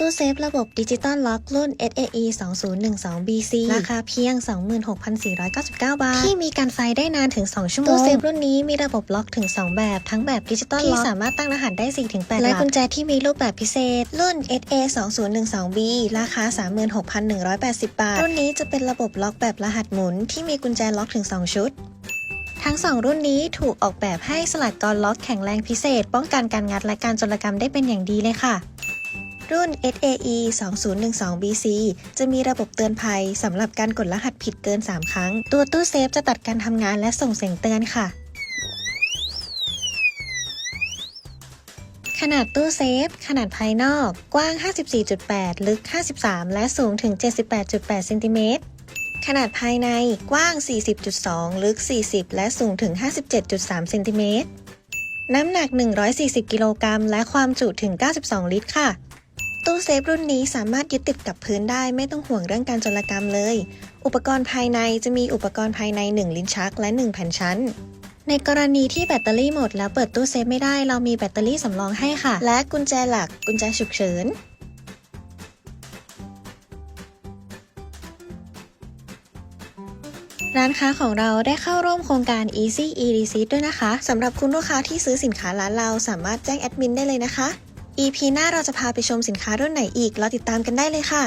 ตู้เซฟระบบดิจิตอลล็อกรุ่น SAE 2012 BC ราคาเพียง 26,499 บาท ที่มีการไฟได้นานถึง 2 ชั่วโมง ตู้เซฟรุ่นนี้มีระบบล็อกถึง 2 แบบ ทั้งแบบดิจิตอลล็อกที่สามารถตั้งรหัสได้ 4-8 และกุญแจที่มีรูปแบบพิเศษ รุ่น SA 2012B ราคา 36,180 บาท รุ่นนี้จะเป็นระบบล็อกแบบรหัสหมุน ที่มีกุญแจล็อกถึง 2 ชุดทั้ง 2 รุ่นนี้ถูกออกแบบให้สลัดกรล็อกแข็งแรงพิเศษ ป้องกันการงัดและการโจรกรรมได้เป็นอย่างดีเลยค่ะ รุ่น SAE 2012 BC จะมีระบบเตือนภัยสำหรับการกดรหัสผิดเกิน 3 ครั้ง ตัวตู้เซฟจะตัดการทำงานและส่งเสียงเตือนค่ะ ขนาดตู้เซฟ ขนาดภายนอก กว้าง 54.8 ลึก 53 และสูงถึง 78.8เซนติเมตรขนาดภายในกว้าง 40.2 ลึก 40 และสูงถึง 57.3 เซนติเมตร น้ำหนัก 140 กิโลกรัม และความจุถึง 92 ลิตรค่ะ ตู้เซฟรุ่นนี้สามารถยึดติดกับพื้นได้ไม่ต้องห่วงเรื่องการจรกรรมเลย อุปกรณ์ภายในจะมีอุปกรณ์ภายใน 1 ลิ้นชักและ 1 แผ่นชั้น ในกรณีที่แบตเตอรี่หมดแล้วเปิดตู้เซฟไม่ได้เรามีแบตเตอรี่สำรองให้ค่ะ และกุญแจหลักกุญแจฉุกเฉินร้านค้าของเราได้เข้าร่วมโครงการ Easy e Receipt ด้วยนะคะ สำหรับคุณลูกค้าที่ซื้อสินค้าร้านเราสามารถแจ้งแอดมินได้เลยนะคะ EP หน้าเราจะพาไปชมสินค้ารุ่นไหนอีกเราติดตามกันได้เลยค่ะ